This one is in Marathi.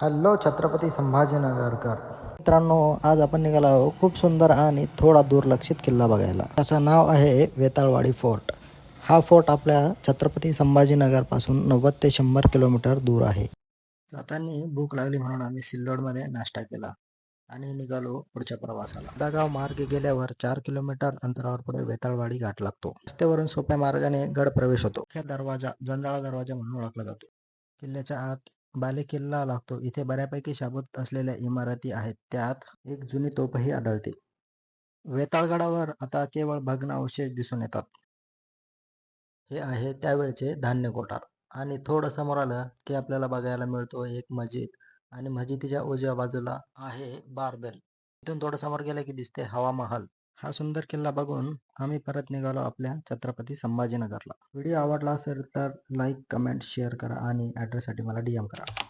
हॅलो छत्रपती संभाजीनगरकर मित्रांनो आज आपण निघालो आहोत खूप सुंदर आणि थोडा दुर्लक्षित किल्ला बघायला. त्याचं नाव आहे वेताळवाडी फोर्ट. हा फोर्ट आपल्या छत्रपती संभाजीनगरपासून नव्वद ते शंभर किलोमीटर दूर आहे. जाताना भूक लागली म्हणून आम्ही सिल्लोडमध्ये नाश्ता केला आणि निघालो पुढच्या प्रवासाला. दागाव मार्गे गेल्यावर चार किलोमीटर अंतरावर पुढे वेताळवाडी घाट लागतो. रस्त्यावरून सोप्या मार्गाने गड प्रवेश होतो. दरवाजा जंजाळा दरवाजा म्हणून ओळखला जातो. किल्ल्याच्या आत बाले किल्ला लागतो. इथे बऱ्यापैकी शाबूत असलेल्या इमारती आहेत. त्यात एक जुनी तोपही आढळते. वेताळगडावर आता केवळ भग्न अवशेष दिसून येतात. हे आहे त्यावेळचे धान्य कोठार. आणि थोडं समोर आलं की आपल्याला बघायला मिळतो एक मस्जिद. आणि मस्जिदीच्या उजव्या बाजूला आहे बारदरी. इथून थोडं समोर गेलं की दिसते हवा महल हा सुंदर किल्ला बघून आम्ही परत निघालो आपल्या छत्रपती संभाजीनगरला. व्हिडिओ आवडला असेल तर लाईक कमेंट शेअर करा आणि ॲड्रेससाठी मला डी एम करा.